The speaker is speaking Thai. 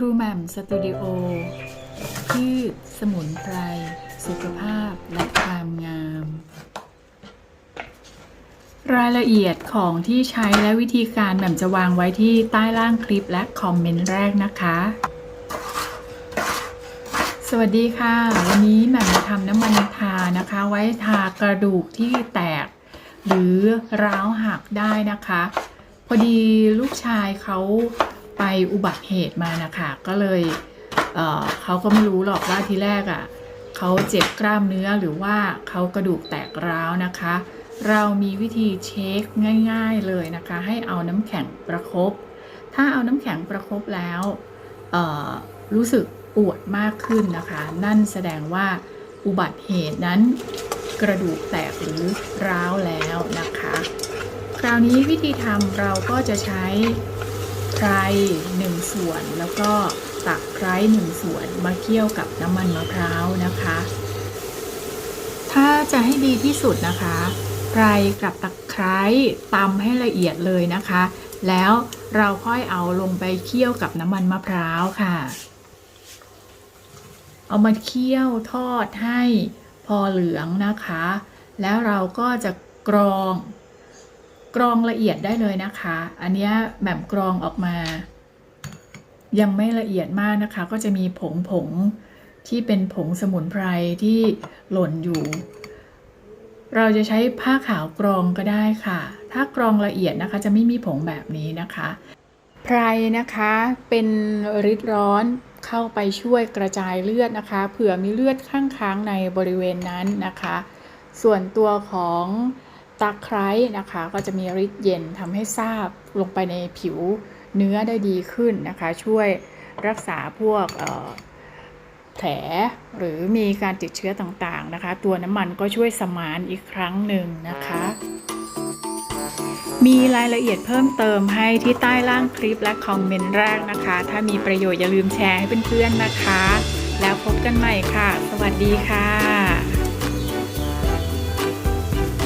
รูแหม่มสตูดิโอพืชสมุนไพร สุขภาพ และความงาม รายละเอียดของที่ใช้และวิธีการแหม่มจะวางไว้ที่ใต้ล่างคลิปและคอมเมนต์แรกนะคะ สวัสดีค่ะ วันนี้แหม่มจะทำน้ำมันทานะคะ ไว้ทากระดูกที่แตก หรือร้าวหักได้นะคะ พอดีลูกชายเขา ไปอุบัติเหตุมานะคะก็เลยเเขาก็ไม่รู้หรอกว่าทีแรกอะ่ะเขาเจ็บกล้ามเนื้อหรือว่าเขากระดูกแตกร้าวนะคะ เรามีวิธีเช็คง่าย ๆเลยนะคะ ให้เอาน้ำแข็งประครบถ้าเอาน้ำแข็งประครบแล้วรู้สึกปวดมากขึ้นนะคะ นั่นแสดงว่าอุบัติเหตุนั้นกระดูกแตกหรือร้าวแล้วนะคะ คราวนี้วิธีทำเราก็จะใช้ ไคร้หนึ่งส่วน แล้วก็ตักไคร้หนึ่งส่วนมาเคี่ยวกับน้ำมันมะพร้าวนะคะ ถ้าจะให้ดีที่สุดนะคะไคร้กับตะไคร้ตำให้ละเอียดเลยนะคะ แล้วเราค่อยเอาลงไปเคี่ยวกับน้ำมันมะพร้าวค่ะ เอามาเคี่ยวทอดให้พอเหลืองนะคะ แล้วเราก็จะกรอง กรองละเอียดได้เลยนะคะ อันนี้แหม่มกรองออกมา ยังไม่ละเอียดมากนะคะ ก็จะมีผงผงที่เป็นผงสมุนไพรที่หล่นอยู่ เราจะใช้ผ้าขาวกรองก็ได้ค่ะ ถ้ากรองละเอียดนะคะ จะไม่มีผงแบบนี้นะคะไพรนะคะเป็นฤทธิ์ร้อนเข้าไปช่วยกระจายเลือดนะคะ เผื่อมีเลือดข้างค้างในบริเวณนั้นนะคะ ส่วนตัวของ ตะไคร้นะคะ ก็จะมีฤทธิ์เย็นทำให้ซาบลงไปในผิวเนื้อได้ดีขึ้นนะคะ ช่วยรักษาพวกแผลหรือมีการติดเชื้อต่างๆนะคะ ตัวน้ำมันก็ช่วยสมานอีกครั้งหนึ่งนะคะ มีรายละเอียดเพิ่มเติมให้ที่ใต้ล่างคลิปและคอมเมนต์แรกนะคะ ถ้ามีประโยชน์อย่าลืมแชร์ให้เพื่อนๆนะคะ แล้วพบกันใหม่ค่ะ สวัสดีค่ะ